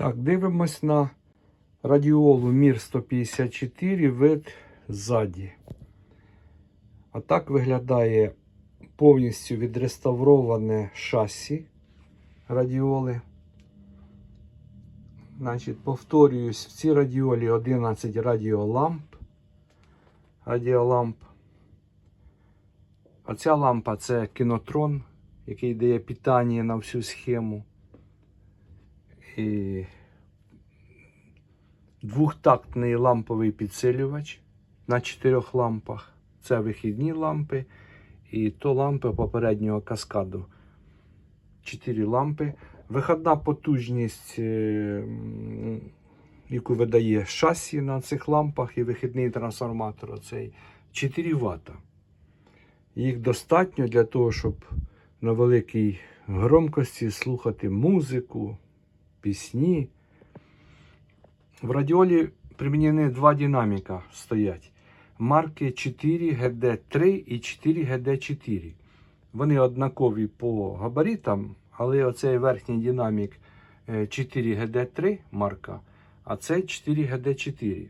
Так, дивимось на радіолу Мір 154 вид ззаді. А так виглядає повністю відреставроване шасі радіоли. Значить, повторююсь, в цій радіолі 11 радіоламп. Радіоламп. А ця лампа це кінотрон, який дає питання на всю схему. І двохтактний ламповий підсилювач на чотирьох лампах. Це вихідні лампи і то лампи попереднього каскаду. Чотири лампи. Виходна потужність, е, яку видає шасі на цих лампах, і вихідний трансформатор оцей 4 Вт. Їх достатньо для того, щоб на великій громкості слухати музику, пісні. В радіолі примінені два динаміка стоять. Марки 4 GD3 і 4 GD4. Вони однакові по габаритам, але оцей верхній динамік е, 4 GD3 марка, а цей 4 GD4.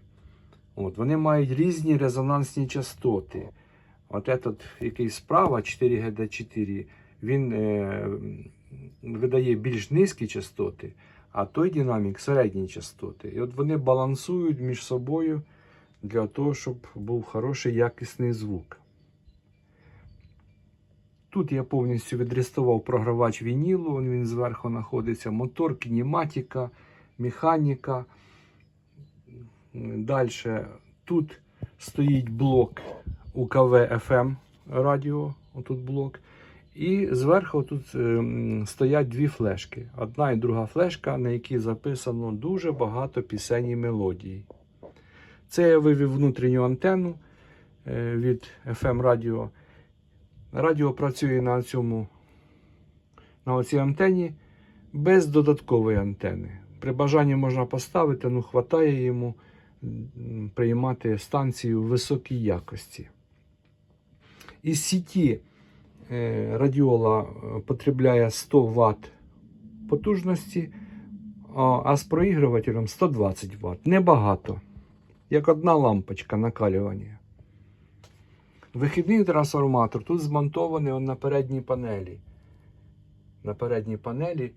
От, вони мають різні резонансні частоти. От этот, який справа 4 GD4, він е, видає більш низькі частоти, а той динамік середні частоти. І от вони балансують між собою для того, щоб був хороший якісний звук. Тут я повністю відрестував програвач вінілу, він зверху знаходиться, мотор, кінематика, механіка. Далі тут стоїть блок УКВ FM радіо, отут блок. І зверху тут ем, стоять дві флешки. Одна і друга флешка, на якій записано дуже багато пісень і мелодій. Це я вивів внутрішню антенну е, від FM радіо. Радіо працює на цьому на оцій антені без додаткової антени. При бажанні можна поставити, ну хватає йому приймати станцію високій якості. Із сіті е, радіола е, потребляє 100 Вт потужності, а- а з проігрувателем 120 Вт. Небагато. Як одна лампочка накалювання. Вихідний трансформатор тут змонтований на передній панелі. На передній панелі,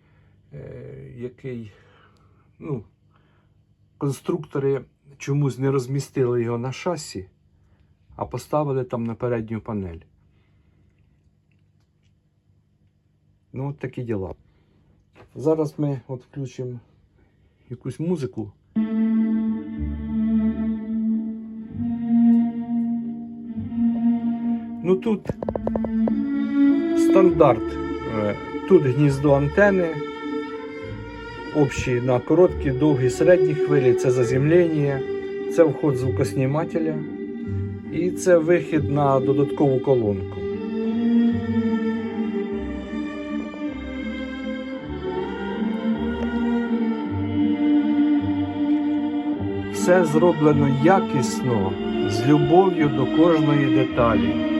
е, який ну, конструктори чомусь не розмістили його на шасі, а поставили там на передню панель. Ну, от такі діла. Зараз ми от включимо якусь музику. Ну тут стандарт. Е, Тут гніздо антени. Общі на короткі, довгі, середні хвилі це заземлення, це вход звукоснімателя і це вихід на додаткову колонку. Все зроблено якісно, з любов'ю до кожної деталі.